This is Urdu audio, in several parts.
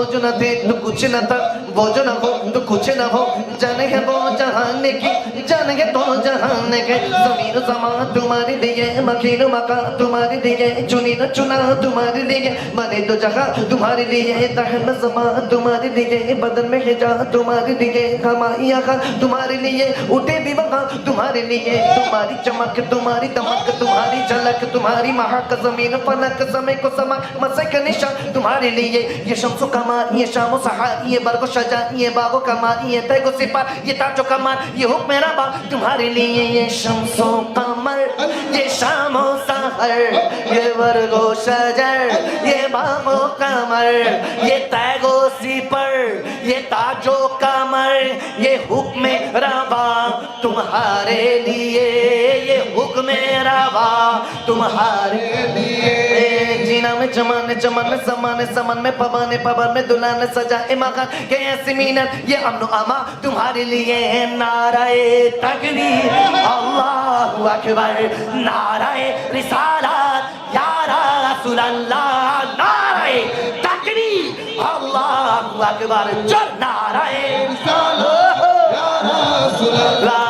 وہ نہ تھے تو کچھ نہ تھا وہ نہ ہو تو کچھ نہ ہو جانے ہے وہ جہان کی جانے ہے تو جہان کے زمین و زمان تمہارے لیے مکین و مکان تمہارے لیے چنی نہ چنا تمہارے لیے بنے تو جگہ تمہارے لیے تہم زمان تمہارے لیے بدن میں حجا تمہارے لیے کمائی آخا تمہارے لیے اٹھے بھی وہاں تمہارے لیے تمہاری چمک تمہاری دمک تمہاری جھلک تمہاری مہک زمین فلک سمے کو سمک مسک نشان تمہارے لیے یہ شمس و کمال یہ شام و سحار یہ برگ و شجاع یہ باغ و کمال، یہ تیگ و سپار یہ تاج و کمال، یہ حکم ربا تمہارے لیے یہ شمس و قمر، یہ شام و سحر، یہ برگ و شجر، یہ باغ و کمر، یہ تیگ و سپر، یہ تاج و کمر، یہ حکم ربا تمہارے لیے، یہ حکم ربا تمہارے لیے۔ جینا میں چمان چمن میں سمان سمن میں پوان پبر میں دلان سجا مکان کہ ایسی مینت یہ امن و اما تمہارے لیے ہے۔ نعرہ تکبیر۔ اللہ اکبر۔ نعرہ رسالت۔ یا رسول اللہ، نعرہ تکبیر۔ اللہ اکبر۔ جو نعرہ لا صدیق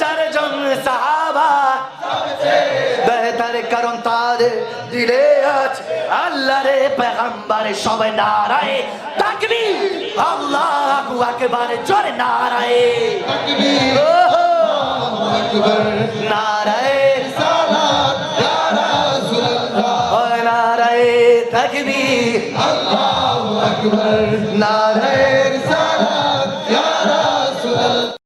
চারজন সাহাবা বেহতার কারণ তার দিলে আছে আল্লাহরে পেগম্বরে সবে নারায় তাকবীর আল্লাহ আকু আকবার জোরে নারায় তাকবীর আল্লাহু আকবার নারায় তকবীর আল্লাহু আকবার নারায়ে